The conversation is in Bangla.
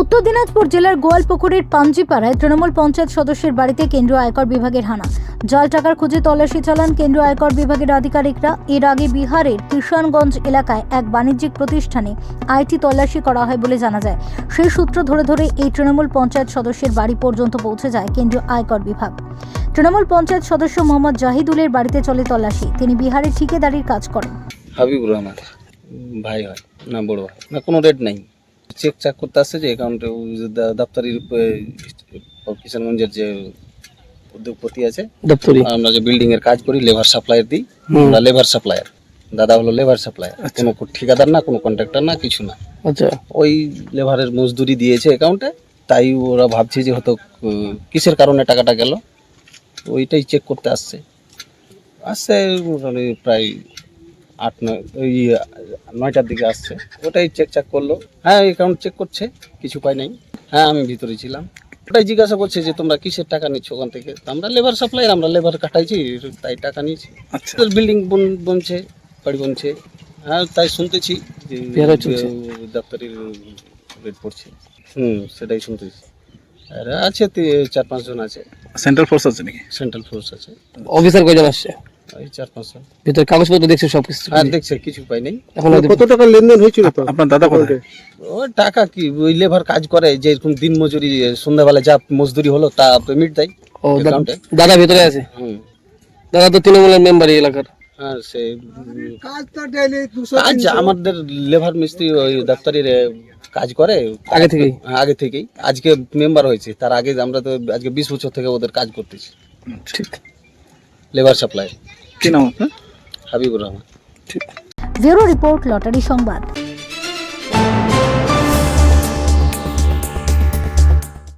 উত্তর দিনাজপুর জেলার গোয়ালপুকুরের পাঞ্জিপাড়ায় তৃণমূল পঞ্চায়েত সদস্যের বাড়িতে কেন্দ্রীয় আয়কর বিভাগের হানা। জাল টাকার খুঁজে তল্লাশি চালান কেন্দ্রীয় আয়কর বিভাগের আধিকারিকরা। এর আগে বিহারের কিষানগঞ্জ এলাকায় এক বাণিজ্যিক প্রতিষ্ঠানে আইটি তল্লাশি করা হয় বলে জানা যায়। সেই সূত্র ধরে ধরে এই তৃণমূল পঞ্চায়েত সদস্যের বাড়ি পর্যন্ত পৌঁছে যায় কেন্দ্রীয় আয়কর বিভাগ। তৃণমূল পঞ্চায়েত সদস্য মোহাম্মদ জাহিদুলের বাড়িতে চলে তল্লাশি। তিনি বিহারের ঠিকাদারির কাজ করেন। হাবিবুর রহমান। ভাই হয় না, বড় না, কোনো রেট নাই। চেক চাক করতে আসছে যে অ্যাকাউন্টে দপ্তরির কিষানগঞ্জের যে উদ্যোগপতি আছে দপ্তরি। আমরা যে বিল্ডিং এর কাজ করি লেবার সাপ্লাইয়ের দিই। আমরা লেবার সাপ্লায়ার দাদা হলো লেবার সাপ্লায়ার কোনো ঠিকাদার না কোনো কন্ট্রাক্টর না কিছু না। আচ্ছা। ওই লেবারের মজদুরি দিয়েছে অ্যাকাউন্টে তাই ওরা ভাবছে যে হয়তো কিসের কারণে টাকাটা গেল? ওইটাই চেক করতে আসছে। আসছে মোটামুটি প্রায় আট নয় ওই নয়টার দিকে আসছে। ওটাই চেক চাক করল। হ্যাঁ অ্যাকাউন্ট চেক করছে কিছু পাই নাই। হ্যাঁ আমি ভিতরে ছিলাম। ওটাই জিজ্ঞাসা করছে যে তোমরা কিসের টাকা নিচ্ছ ওখান থেকে? আমরা লেবার সাপ্লাই আমরা লেবার কাটাইছি তাই টাকা নিয়েছি। আচ্ছা। বিল্ডিং বনছে বাড়ি বনছে। হ্যাঁ তাই শুনতেছি যে দপ্তরের রেট পড়ছে। হুম সেটাই শুনতেছি। আর আছে চার পাঁচজন আছে। সেন্ট্রাল ফোর্স আছে নাকি? সেন্ট্রাল ফোর্স আছে। অফিসার কয়জন আসছে? ওই চার পাঁচজন ভিতরে কাগজপত্র দেখছে সব কিছু আর দেখছে কিছু পাই নাই। এখন কত টাকা লেনদেন হয়েছিল তো? আপনার দাদা কোথায় ওই টাকা কি? ওই লেবার কাজ করে যে এরকম দিন মজুরি সন্ধ্যাবেলা যা মজদুরি হলো তা পেমেন্ট দেয় ও দাদা ভিতরে আছে? হুম। দাদা তো তৃণমূলের মেম্বার এই এলাকার। হ্যাঁ সে কাজ আমাদের লেবার মিস্ত্রি ওই দপ্তরের কাজ করে। আগে থেকেই? হ্যাঁ, আগে থেকেই। আজকে মেম্বার হয়েছে। তার আগে আমরা তো আজকে বিশ বছর থেকে ওদের কাজ করতেছি। ঠিক। Labour supply. কি নাম আপনার? হাবিবুর রহমান। ঠিক। ব্যুরো রিপোর্ট লটারি সংবাদ।